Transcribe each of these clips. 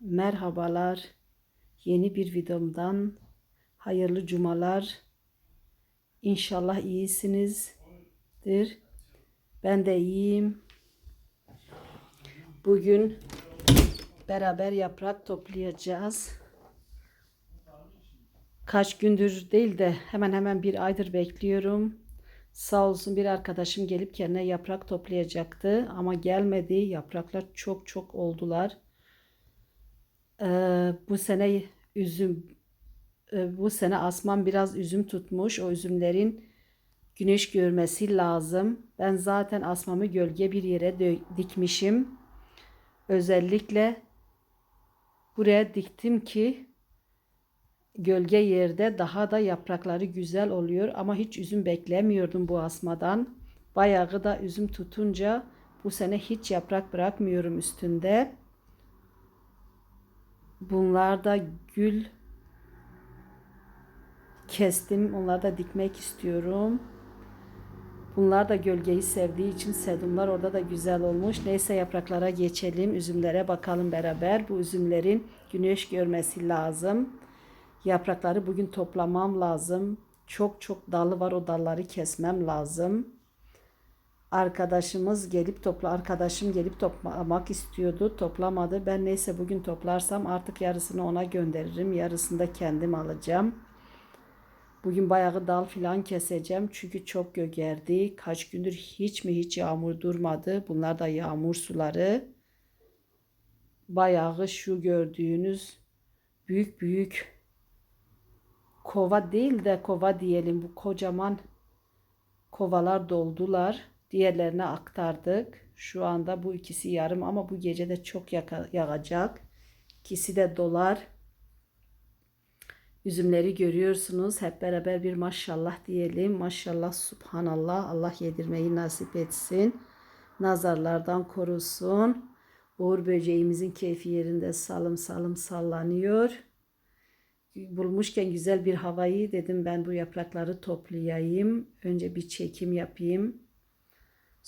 Merhabalar. Yeni bir videomdan hayırlı cumalar. İnşallah iyisinizdir. Ben de iyiyim. Bugün beraber yaprak toplayacağız. Kaç gündür değil de hemen hemen bir aydır bekliyorum. Sağ olsun bir arkadaşım gelip kendine yaprak toplayacaktı ama gelmedi. Yapraklar çok çok oldular. Ee, bu sene üzüm e, bu sene asman biraz üzüm tutmuş. O üzümlerin güneş görmesi lazım. Ben zaten asmamı gölge bir yere dikmişim. Özellikle buraya diktim ki gölge yerde daha da yaprakları güzel oluyor ama hiç üzüm beklemiyordum bu asmadan. Bayağı da üzüm tutunca bu sene hiç yaprak bırakmıyorum üstünde. Bunlar da gül kestim. Onları da dikmek istiyorum. Bunlar da gölgeyi sevdiği için sedumlar orada da güzel olmuş. Neyse yapraklara geçelim. Üzümlere bakalım beraber. Bu üzümlerin güneş görmesi lazım. Yaprakları bugün toplamam lazım. Çok çok dalı var. O dalları kesmem lazım. Arkadaşımız gelip topla arkadaşım gelip toplamak istiyordu. Toplamadı. Ben neyse bugün toplarsam artık yarısını ona gönderirim. Yarısını da kendim alacağım. Bugün bayağı dal filan keseceğim. Çünkü çok gögerdi. Kaç gündür hiç mi hiç yağmur durmadı. Bunlar da yağmur suları. Bayağı şu gördüğünüz büyük büyük kova değil de kova diyelim. Bu kocaman kovalar doldular. Diğerlerine aktardık. Şu anda bu ikisi yarım ama bu gece de çok yağacak. İkisi de dolar. Üzümleri görüyorsunuz. Hep beraber bir maşallah diyelim. Maşallah subhanallah. Allah yedirmeyi nasip etsin. Nazarlardan korusun. Uğur böceğimizin keyfi yerinde salım salım sallanıyor. Bulmuşken güzel bir havayı dedim ben bu yaprakları toplayayım. Önce bir çekim yapayım.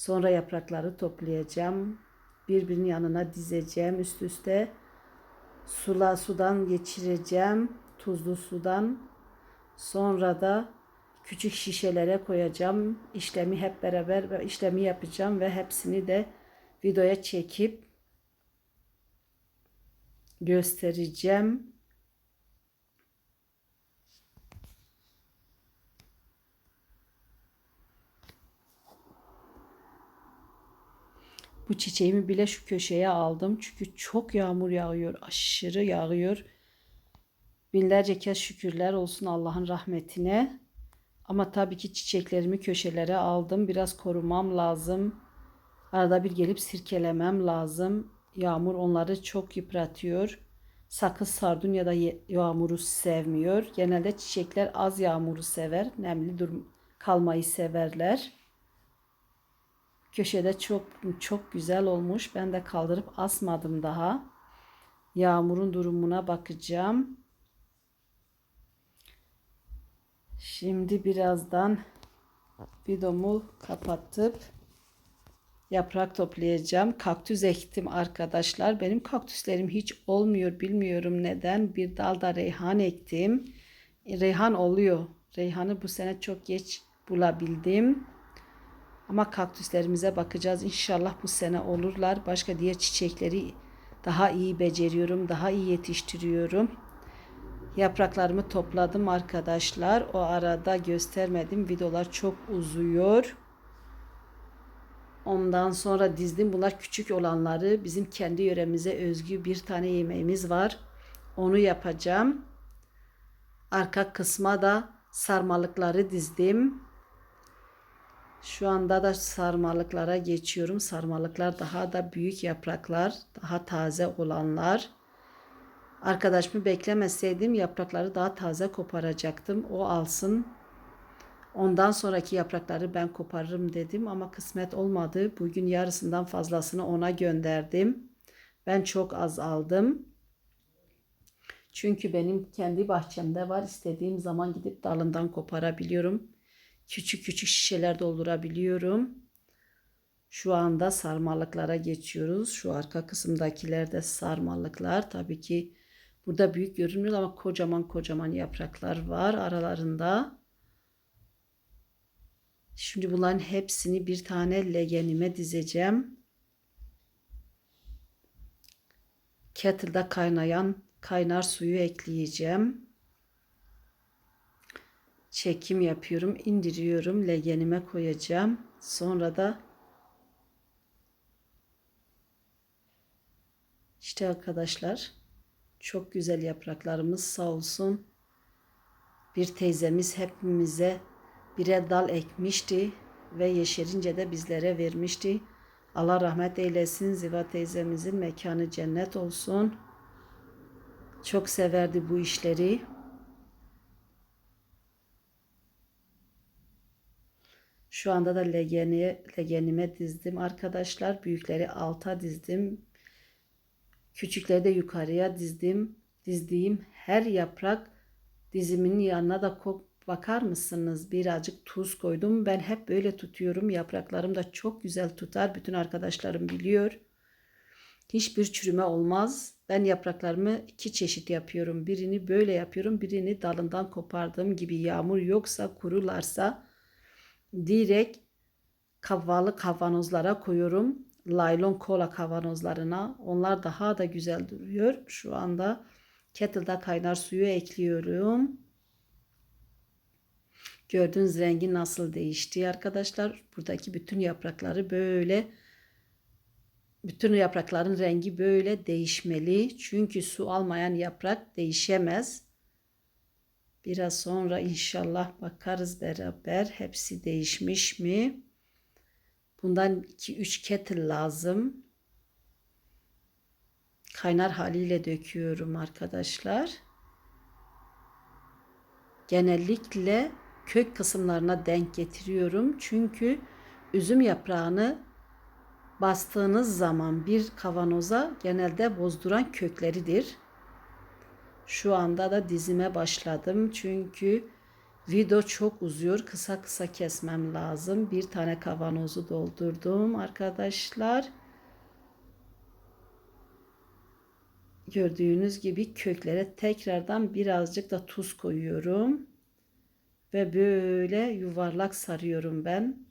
Sonra yaprakları toplayacağım. Birbirinin yanına dizeceğim üst üste. Sula sudan geçireceğim. Tuzlu sudan. Sonra da küçük şişelere koyacağım. İşlemi hep beraber işlemi yapacağım ve hepsini de videoya çekip göstereceğim. Bu çiçeğimi bile şu köşeye aldım. Çünkü çok yağmur yağıyor. Aşırı yağıyor. Binlerce kez şükürler olsun Allah'ın rahmetine. Ama tabii ki çiçeklerimi köşelere aldım. Biraz korumam lazım. Arada bir gelip sirkelemem lazım. Yağmur onları çok yıpratıyor. Sakız sardunya da yağmuru sevmiyor. Genelde çiçekler az yağmuru sever. Nemli durum kalmayı severler. Köşede çok çok güzel olmuş. Ben de kaldırıp asmadım daha. Yağmurun durumuna bakacağım. Şimdi birazdan videomu kapatıp yaprak toplayacağım. Kaktüs ektim arkadaşlar. Benim kaktüslerim hiç olmuyor. Bilmiyorum neden. Bir dalda reyhan ektim. Reyhan oluyor. Reyhanı bu sene çok geç bulabildim. Ama kaktüslerimize bakacağız. İnşallah bu sene olurlar. Başka diğer çiçekleri daha iyi beceriyorum. Daha iyi yetiştiriyorum. Yapraklarımı topladım arkadaşlar. O arada göstermedim. Videolar çok uzuyor. Ondan sonra dizdim. Bunlar küçük olanları. Bizim kendi yöremize özgü bir tane yemeğimiz var. Onu yapacağım. Arka kısma da sarmalıkları dizdim. Şu anda da sarmalıklara geçiyorum. Sarmalıklar daha da büyük yapraklar, daha taze olanlar. Arkadaşımı beklemeseydim yaprakları daha taze koparacaktım. O alsın. Ondan sonraki yaprakları ben koparırım dedim ama kısmet olmadı. Bugün yarısından fazlasını ona gönderdim. Ben çok az aldım. Çünkü benim kendi bahçemde var. İstediğim zaman gidip dalından koparabiliyorum küçük küçük şişeler doldurabiliyorum. Şu anda sarmalıklara geçiyoruz. Şu arka kısımdakiler de sarmalıklar. Tabii ki burada büyük görünmüyor ama kocaman kocaman yapraklar var aralarında. Şimdi bunların hepsini bir tane legenime dizeceğim. Kettle'da kaynayan kaynar suyu ekleyeceğim. Çekim yapıyorum, indiriyorum, legenime koyacağım. Sonra da işte arkadaşlar çok güzel yapraklarımız sağ olsun. Bir teyzemiz hepimize birer dal ekmişti ve yeşerince de bizlere vermişti. Allah rahmet eylesin. Ziva teyzemizin mekanı cennet olsun. Çok severdi bu işleri. Şu anda da legeni, legenime dizdim arkadaşlar. Büyükleri alta dizdim. Küçükleri de yukarıya dizdim. Dizdiğim her yaprak dizimin yanına da kok bakar mısınız? Birazcık tuz koydum. Ben hep böyle tutuyorum. Yapraklarım da çok güzel tutar. Bütün arkadaşlarım biliyor. Hiçbir çürüme olmaz. Ben yapraklarımı iki çeşit yapıyorum. Birini böyle yapıyorum. Birini dalından kopardığım gibi yağmur yoksa kurularsa direkt kavalı kavanozlara koyuyorum. Laylon kola kavanozlarına. Onlar daha da güzel duruyor. Şu anda kettle'da kaynar suyu ekliyorum. Gördüğünüz rengi nasıl değişti arkadaşlar. Buradaki bütün yaprakları böyle bütün yaprakların rengi böyle değişmeli. Çünkü su almayan yaprak değişemez. Biraz sonra inşallah bakarız beraber hepsi değişmiş mi? Bundan 2-3 kettle lazım. Kaynar haliyle döküyorum arkadaşlar. Genellikle kök kısımlarına denk getiriyorum. Çünkü üzüm yaprağını bastığınız zaman bir kavanoza genelde bozduran kökleridir. Şu anda da dizime başladım. Çünkü video çok uzuyor. Kısa kısa kesmem lazım. Bir tane kavanozu doldurdum arkadaşlar. Gördüğünüz gibi köklere tekrardan birazcık da tuz koyuyorum. Ve böyle yuvarlak sarıyorum ben.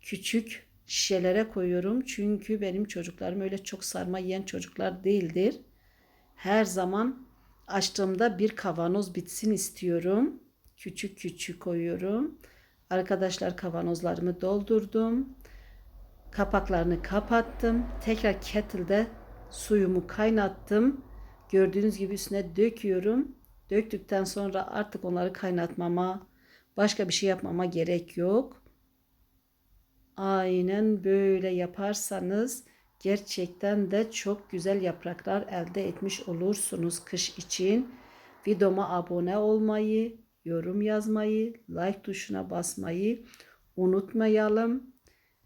Küçük şişelere koyuyorum. Çünkü benim çocuklarım öyle çok sarma yiyen çocuklar değildir. Her zaman açtığımda bir kavanoz bitsin istiyorum. Küçük küçük koyuyorum. Arkadaşlar kavanozlarımı doldurdum. Kapaklarını kapattım. Tekrar kettle'de suyumu kaynattım. Gördüğünüz gibi üstüne döküyorum. Döktükten sonra artık onları kaynatmama, başka bir şey yapmama gerek yok. Aynen böyle yaparsanız gerçekten de çok güzel yapraklar elde etmiş olursunuz kış için. Videoma abone olmayı, yorum yazmayı, like tuşuna basmayı unutmayalım.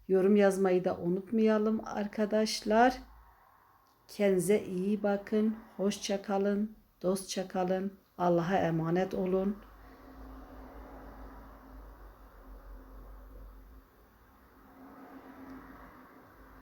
Yorum yazmayı da unutmayalım arkadaşlar. Kendinize iyi bakın. Hoşça kalın. Dostça kalın. Allah'a emanet olun.